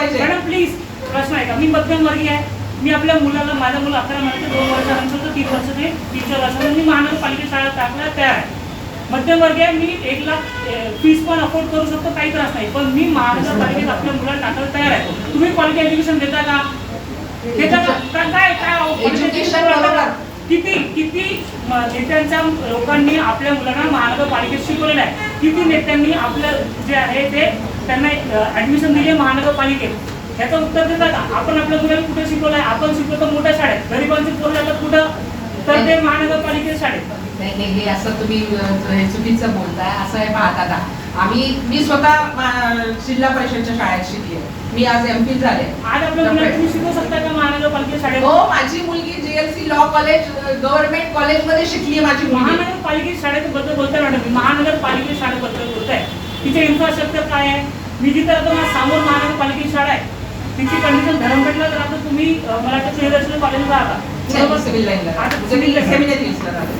पाहिजे. Madam please प्रश्न आहे का मी मध्यमवर्गीय आहे. मी आपल्या मुलाला माझा मुलं अकरा महिन्याचे दोन वर्षानंतर तर तीन वर्ष ते तीन चार वर्षानंतर मी महानगरपालिका शाळा टाकला तयार आहे. मध्यमवर्गीय मी एक लाख फीस पण अफोर्ड करू शकतो काही त्रास नाही. पण मी महानगरपालिकेत आपल्या मुलाला टाकायला तयार आहे. तुम्ही क्वालिटी एज्युकेशन देता का? देता का का- काय काय अहो, quality Education education देता का? बरोबर. किती किती म- नेत्यांच्या लोकांनी आपल्या मुलांना महानगरपालिकेत शिकवलेलं आहे. किती नेत्यांनी आपलं जे आहे ते त्यांना ऍडमिशन दिले महानगरपालिकेत? ह्याचं उत्तर देता का? आपण आपल्या मुलांना कुठे आहे आपण शिकवतो मोठ्या शाळेत. गरिबांची पोर जातात कुठं? तर ते महानगरपालिकेत शाळेत. नाही हे असं तुम्ही हे चुकीचं बोलताय. असं हे पाहता का आम्ही मी स्वतः जिल्हा परिषदच्या शाळेत शिकले मी आज एम पी झाले. हो माझी मुलगी जेएलसी लॉ कॉलेज गव्हर्नमेंट कॉलेजमध्ये शिकली आहे माझी मुलगी. महानगरपालिकेत शाळेबद्दल बोलताय मॅडम मी. महानगरपालिकेत शाळेबद्दल बोलताय तिचे इन्फ्रास्ट्रक्चर काय आहे? मी जिथे राहतो माझ्यासमोर महानगरपालिकेची शाळा आहे. तिची कंडिशन धरमपेठला जर आता तुम्ही मला वाटतं कॉलेजला राहता सिव्हिल लाईनला. राहते. Civil line. सेमिनरी राहते.